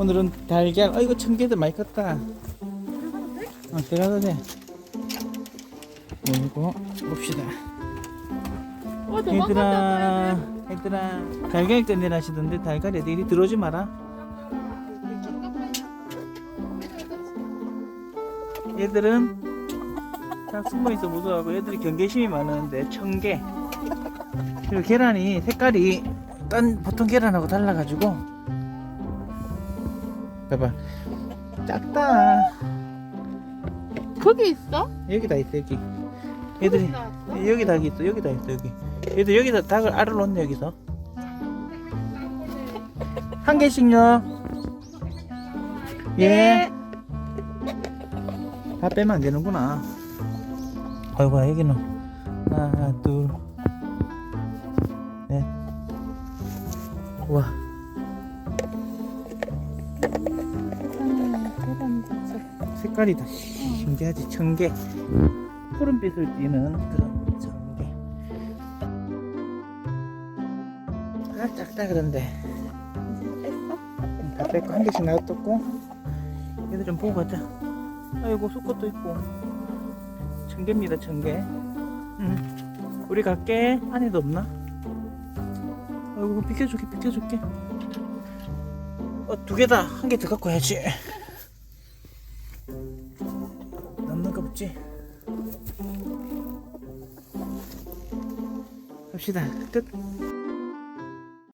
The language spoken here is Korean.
오늘은 달걀. 어이구 청개들 많이 컸다. 어, 들어가도 돼. 그리고 봅시다. 어, 얘들아 얘들아. 달걀 꺼내라 하시던데 달걀 애들 이리 들어오지 마라. 얘들은 딱 숨어있어 무서워하고 얘들이 경계심이 많은데 청개. 그리고 계란이 색깔이 딴 보통 계란하고 달라가지고 봐봐. 작다. 거기 있어? 여기 다 있어 여기. 얘들이 나왔어? 여기다 있어 여기 다 있어 여기. 얘들 여기다 닭을 알을 놓네 여기서. 한 개씩요. 예. 다 빼면 안 되는구나. 아이고 여기는. 하나 둘넷 음, 계란 자체. 색깔이 다 신기하지 청개 푸른빛을 띠는 그런 청개 아 작다 그런데? 다 뺏고 한 개씩 놔뒀고. 얘들 좀 보고 가자. 아이고 수컷도 있고. 청개입니다 청개 응. 우리 갈게. 안에도 없나? 아이고 비켜줄게 비켜줄게 어 두 개다 한 개 더 갖고 와야지. 남는 거 없지? 갑시다. 끝